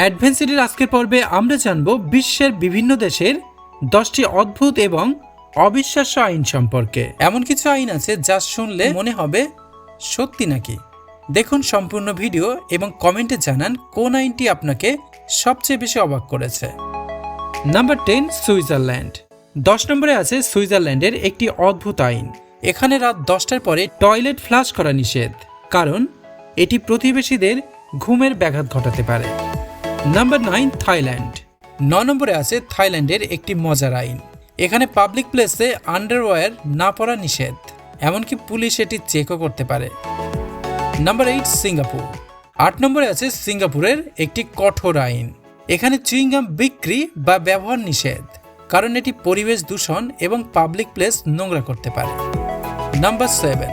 অ্যাডভেঞ্চারের আজকের পর্বে আমরা জানব বিশ্বের বিভিন্ন দেশের দশটি অদ্ভুত এবং অবিশ্বাস্য আইন সম্পর্কে। এমন কিছু আইন আছে যা শুনলে মনে হবে সত্যি নাকি? দেখুন সম্পূর্ণ ভিডিও এবং কমেন্টে জানান কোন আইনটি আপনাকে সবচেয়ে বেশি অবাক করেছে। Number ten, Switzerland. দশ নম্বরে আছে সুইজারল্যান্ডের একটি অদ্ভুত আইন। এখানে রাত দশটার পরে টয়লেট ফ্লাশ করা নিষেধ, কারণ এটি প্রতিবেশীদের ঘুমের ব্যাঘাত ঘটাতে পারে। নাম্বার নাইন থাইল্যান্ড ন নম্বরে আছে থাইল্যান্ডের একটি মজার আইন। এখানে পাবলিক প্লেসে আন্ডারওয়্যার না পরা নিষেধ, এমনকি পুলিশ এটি চেকও করতে পারে। নাম্বার এইট সিঙ্গাপুর আট নম্বরে আছে সিঙ্গাপুরের একটি কঠোর আইন। এখানে চুইংগাম বিক্রি বা ব্যবহার নিষেধ, কারণ এটি পরিবেশ দূষণ এবং পাবলিক প্লেস নোংরা করতে পারে। নাম্বার সেভেন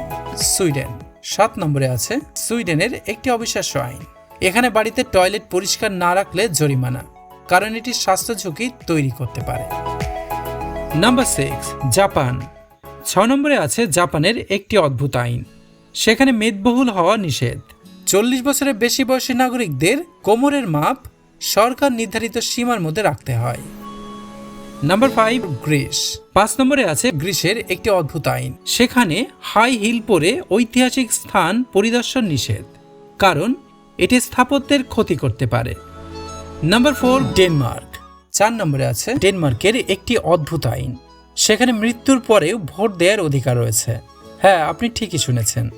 সুইডেন সাত নম্বরে আছে সুইডেনের একটি অবিশ্বাস্য আইন। এখানে বাড়িতে টয়লেট পরিষ্কার না রাখলে জরিমানা, কারণ এটি স্বাস্থ্য ঝুঁকি তৈরি করতে পারে। Number six Japan. ছ নম্বরে আছে জাপানের একটি অদ্ভুত আইন। সেখানে মেদবহুল হওয়া নিষেধ। চল্লিশ বছরের বেশি বয়সী নাগরিকদের কোমরের মাপ সরকার নির্ধারিত সীমার মধ্যে রাখতে হয়। Number five Greece. পাঁচ নম্বরে আছে গ্রিসের একটি অদ্ভুত আইন। সেখানে হাই হিল পরে ঐতিহাসিক স্থান পরিদর্শন নিষেধ, কারণ এটি স্থাপত্যের ক্ষতি করতে পারে। নাম্বার ফোর ডেনমার্ক চার নম্বরে আছে ডেনমার্কের একটি অদ্ভুত আইন। সেখানে মৃত্যুর পরেও ভোট দেওয়ার অধিকার রয়েছে। হ্যাঁ আপনি ঠিকই শুনেছেন।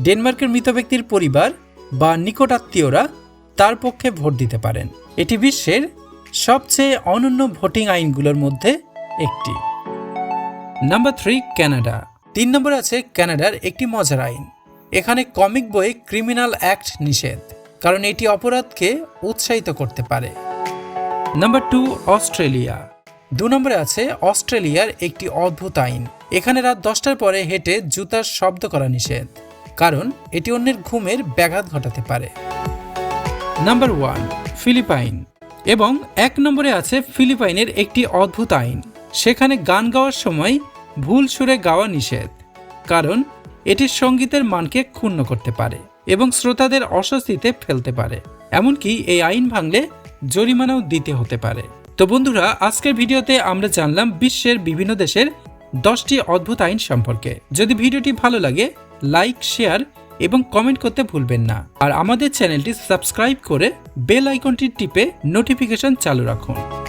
ডেনমার্কের মৃত ব্যক্তির পরিবার বা নিকটাত্মীয়রা তার পক্ষে ভোট দিতে পারেন। এটি বিশ্বের সবচেয়ে অনন্য ভোটিং আইনগুলোর মধ্যে একটি। নাম্বার থ্রি কানাডা তিন নম্বরে আছে কানাডার একটি মজার আইন। এখানে কমিক বইয়ে ক্রিমিনাল অ্যাক্ট নিষেধ, কারণ এটি অপরাধকে উৎসাহিত করতে পারে। নাম্বার টু অস্ট্রেলিয়া দু নম্বরে আছে, অস্ট্রেলিয়ার একটি অদ্ভুত আইন। এখানে রাত দশটার পরে হেঁটে জুতার শব্দ করা নিষেধ, কারণ এটি অন্যের ঘুমের ব্যাঘাত ঘটাতে পারে। নাম্বার ওয়ান ফিলিপাইন এবং এক নম্বরে আছে, ফিলিপাইনের একটি অদ্ভুত আইন। সেখানে গান গাওয়ার সময় ভুল সুরে গাওয়া নিষেধ, কারণ এটি সঙ্গীতের মানকে ক্ষুণ্ণ করতে পারে এবং শ্রোতাদের অস্বস্তিতে ফেলতে পারে। এমনকি এই আইন ভাঙলে জরিমানাও দিতে হতে পারে। তো বন্ধুরা, আজকের ভিডিওতে আমরা জানলাম বিশ্বের বিভিন্ন দেশের দশটি অদ্ভুত আইন সম্পর্কে। যদি ভিডিওটি ভালো লাগে, লাইক, শেয়ার এবং কমেন্ট করতে ভুলবেন না। আর আমাদের চ্যানেলটি সাবস্ক্রাইব করে বেল আইকনটি টিপে নোটিফিকেশন চালু রাখুন।